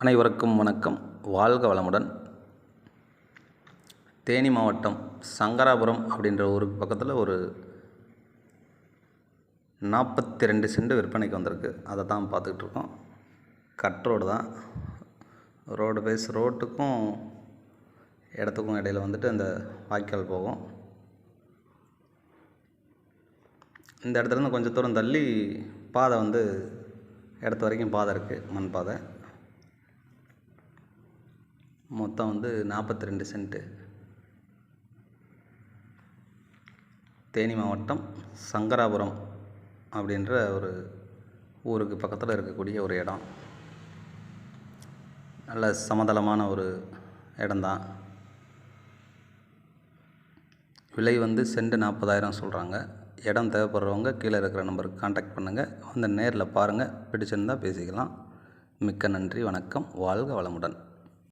அனைவருக்கும் வணக்கம். வாழ்க வளமுடன். தேனி மாவட்டம் சங்கராபுரம் அப்படின்ற ஊருக்கு பக்கத்தில் ஒரு நாற்பத்தி ரெண்டு சென்ட் விற்பனைக்கு வந்திருக்கு. அதை தான் பார்த்துக்கிட்டு இருக்கோம். கட் ரோடு தான். ரோடு பேஸ் ரோட்டுக்கும் இடத்துக்கும் இடையில் வந்துட்டு அந்த வாய்க்கால் போகும். இந்த இடத்துலேருந்து கொஞ்சம் தூரம் தள்ளி பாதை வந்து இடத்து வரைக்கும் பாதை இருக்குது மண் பாதை. மொத்தம் வந்து நாற்பத்தி ரெண்டு சென்ட்டு. தேனி மாவட்டம் சங்கராபுரம் அப்படின்ற ஒரு ஊருக்கு பக்கத்தில் இருக்கக்கூடிய ஒரு இடம். நல்ல சமதளமான ஒரு இடம்தான். விலை வந்து சென்ட் நாற்பதாயிரம் சொல்கிறாங்க இடம் தேவைப்படுறவங்க கீழே இருக்கிற நம்பருக்கு காண்டாக்ட் பண்ணுங்கள் வந்து நேரில் பாருங்கள் பிடிச்சிருந்தால் பேசிக்கலாம். மிக்க நன்றி. வணக்கம். வாழ்க வளமுடன்.